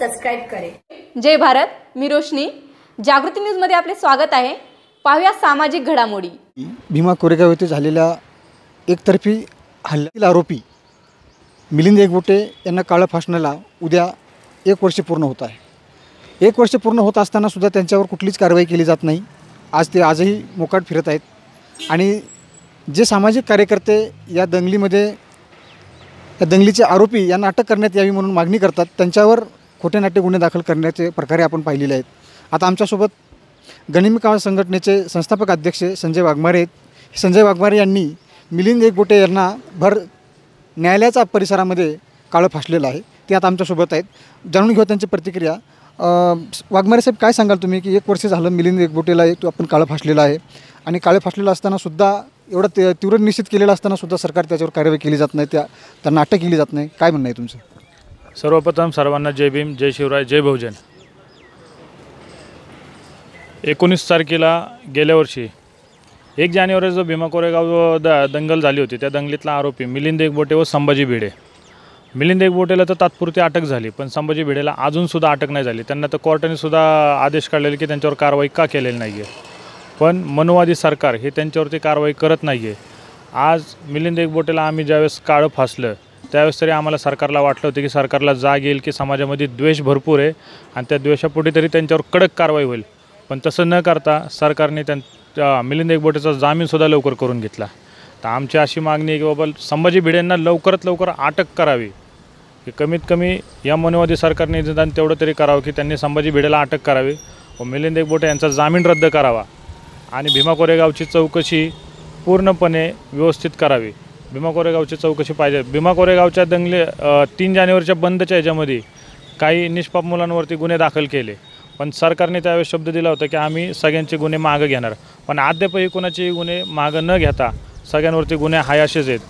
Subscribe करें जय भारत मी रोशनी. जागृती न्यूजमध्ये आपले स्वागत आहे. पाहूया सामाजिक घडामोडी. भीमा कोरेगाव येथे झालेल्या एकतर्फी हल्ल्यातील आरोपी मिलिंद एकबोटे यांना काळं फासण्याला उद्या एक वर्ष पूर्ण होत आहे. एक वर्ष पूर्ण होत असतानासुद्धा त्यांच्यावर कुठलीच कारवाई केली जात नाही. आज ते आजही मोकाट फिरत आहेत. आणि जे सामाजिक कार्यकर्ते या दंगलीमध्ये या दंगलीचे आरोपी यांना अटक करण्यात यावी म्हणून मागणी करतात त्यांच्यावर खोटे नाट्य गुन्हे दाखल करण्याचे प्रकारे आपण पाहिलेले आहेत. आता आमच्यासोबत गनिमी काळ संघटनेचे संस्थापक अध्यक्ष संजय वाघमारे आहेत. संजय वाघमारे यांनी मिलिंद एकबोटे यांना भर न्यायालयाच्या परिसरामध्ये काळं फासलेलं आहे. ते आता आमच्यासोबत आहेत. जाणून घेऊ त्यांची प्रतिक्रिया. वाघमारे साहेब काय सांगाल तुम्ही की एक वर्ष झालं मिलिंद एकबोटेला एक आपण काळं फासलेलं आहे आणि काळं फासलेलं असतानासुद्धा एवढं ते तीव्र निश्चित केलेलं असतानासुद्धा सरकार त्याच्यावर कारवाई केली जात नाही त्या त्यांना अटक केली जात नाही. काय म्हणणं आहे तुमचं? सर्वप्रथम सर्वांना जय भीम जय शिवराय जय बहुजन. एकोणीस तारखेला गेल्या वर्षी एक जानेवारी जो भीमा कोरेगाव द दंगल झाली होती. त्या दंगलीतला आरोपी मिलिंद एकबोटे व संभाजी भिडे. मिलिंद एकबोटेला तर तात्पुरती अटक झाली पण संभाजी भिडेला अजूनसुद्धा अटक नाही झाली. त्यांना तर कोर्टाने सुद्धा आदेश काढलेले की त्यांच्यावर कारवाई का केलेली नाही आहे पण मनुवादी सरकार हे त्यांच्यावरती कारवाई करत नाही आहे आज मिलिंद एकबोटेला आम्ही ज्यावेळेस काळं फासलं त्यावेळेस तरी आम्हाला सरकारला वाटलं होतं की सरकारला जाग येईल की समाजामध्ये द्वेष भरपूर आहे आणि त्या द्वेषापोटी तरी त्यांच्यावर कडक कारवाई होईल. पण तसं न करता सरकारने त्यां मिलिंद एकबोटेचा जामीनसुद्धा लवकर करून घेतला. तर आमची अशी मागणी आहे की बाबा संभाजी भिडेंना लवकरात लवकर अटक करावी. की कमीत कमी या मनोवादी सरकारने निदान तेवढं तरी करावं की त्यांनी संभाजी भिडेला अटक करावी व मिलिंद एकबोटे यांचा जामीन रद्द करावा आणि भीमा कोरेगावची चौकशी पूर्णपणे व्यवस्थित करावी. भीमा कोरेगावची चौकशी पाहिजे. भीमा कोरेगावच्या दंगले तीन जानेवारीच्या बंदच्या ह्याच्यामध्ये काही निष्पाप मुलांवरती गुन्हे दाखल केले. पण सरकारने त्यावेळेस शब्द दिला होता की आम्ही सगळ्यांचे गुन्हे मागं घेणार. पण अद्यापही कोणाचे गुन्हे मागं न घेता सगळ्यांवरती गुन्हे हायाशेच आहेत.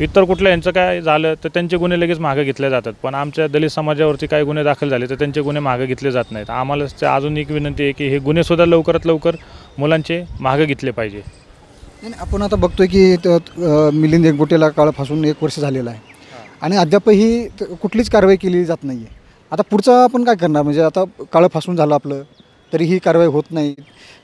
इतर कुठल्या यांचं काय झालं तर त्यांचे गुन्हे लगेच मागं घेतले जातात. पण आमच्या दलित समाजावरती काही गुन्हे दाखल झाले तर त्यांचे गुन्हे मागं घेतले जात नाहीत. आम्हाला अजून एक विनंती आहे की हे गुन्हेसुद्धा लवकरात लवकर मुलांचे मागं घेतले पाहिजे. नाही नाही, आपण आता बघतोय की त- अ, मिलिंद एकबोटेला काळं फासून एक वर्ष झालेलं आहे. आणि अद्यापही त- कुठलीच कारवाई केली जात नाही आहे आता पुढचं आपण काय करणार? म्हणजे आता काळं फासून झालं आपलं तरी ही कारवाई होत नाही.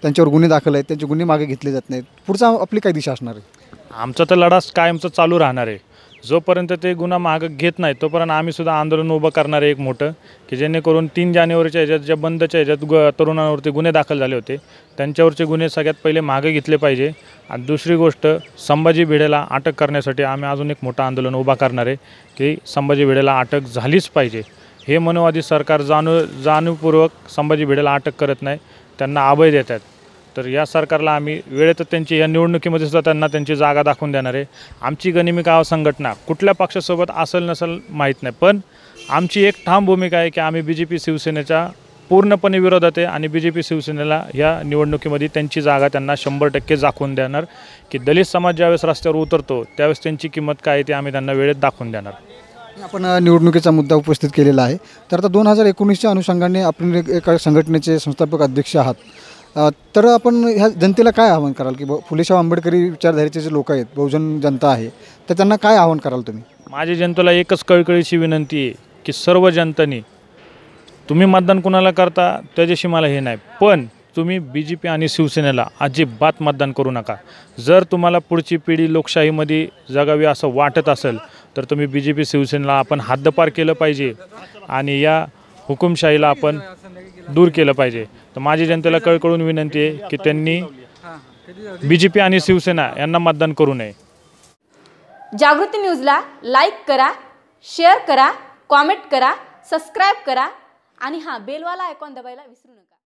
त्यांच्यावर गुन्हे दाखल आहेत त्यांचे गुन्हे मागे घेतले जात नाहीत. पुढचा आपली काय दिशा असणार आहे? आमचा तर लढा कायमचा चालू राहणार आहे. जोपर्यंत ते गुन्हा मागं घेत नाही तोपर्यंत आम्ही सुद्धा आंदोलन उभं करणार आहे एक मोठं की जेणेकरून तीन जानेवारीच्या ह्याच्यात ज्या बंदच्या ह्याच्यात ग तरुणांवरती गुन्हे दाखल झाले होते त्यांच्यावरचे गुन्हे सगळ्यात पहिले मागे घेतले पाहिजे. आणि दुसरी गोष्ट संभाजी भिडेला अटक करण्यासाठी आम्ही अजून एक मोठं आंदोलन उभा करणार आहे की संभाजी भिडेला अटक झालीच पाहिजे. हे मनोवादी सरकार जाणू जाणीवपूर्वक संभाजी भिडेला अटक करत नाही त्यांना अभय देतात तर या सरकारला आम्ही वेळेतच त्यांची या निवडणुकीमध्ये सुद्धा त्यांना त्यांची जागा दाखवून देणार आहे. आमची गनिमी गाव हो संघटना कुठल्या पक्षासोबत असेल नसेल माहीत नाही. पण आमची एक ठाम भूमिका आहे की आम्ही बी जे पी शिवसेनेच्या पूर्णपणे विरोधात आहे आणि बी जे पी शिवसेनेला या निवडणुकीमध्ये त्यांची जागा त्यांना शंभर टक्के दाखवून देणार. की दलित समाज ज्यावेळेस रस्त्यावर उतरतो त्यावेळेस त्यांची किंमत काय आहे ते आम्ही त्यांना वेळेत दाखवून देणार. आपण निवडणुकीचा मुद्दा उपस्थित केलेला आहे. तर आता दोन हजार एकोणीसच्या अनुषंगाने आपण एका संघटनेचे संस्थापक अध्यक्ष आहात. तर आपण ह्या जनतेला काय आवाहन कराल की ब- फुलेशाह आंबेडकरी विचारधारेचे जे लोक आहेत बहुजन जनता आहे तर त्यांना काय आवाहन कराल तुम्ही? माझ्या जनतेला एकच कळकळीची विनंती आहे की सर्व जनतेने तुम्ही मतदान कुणाला करता त्याच्याशी मला हे नाही. पण तुम्ही बी जे पी आणि शिवसेनेला अजिबात मतदान करू नका. जर तुम्हाला पुढची पिढी लोकशाहीमध्ये जगावी असं वाटत असेल तर तुम्ही बी जे पी शिवसेनेला आपण हद्दपार केलं पाहिजे. आणि या हुकुमशाहीला आपण दूर केलं पाहिजे. तर माझी जनतेला कळकळून विनंती आहे की त्यांनी बी जे पी आणि शिवसेना यांना मतदान करू नये. जागृती न्यूजला लाईक करा शेअर करा कॉमेंट करा सबस्क्राईब करा आणि हां बेलवाला आयकॉन दबायला विसरू नका.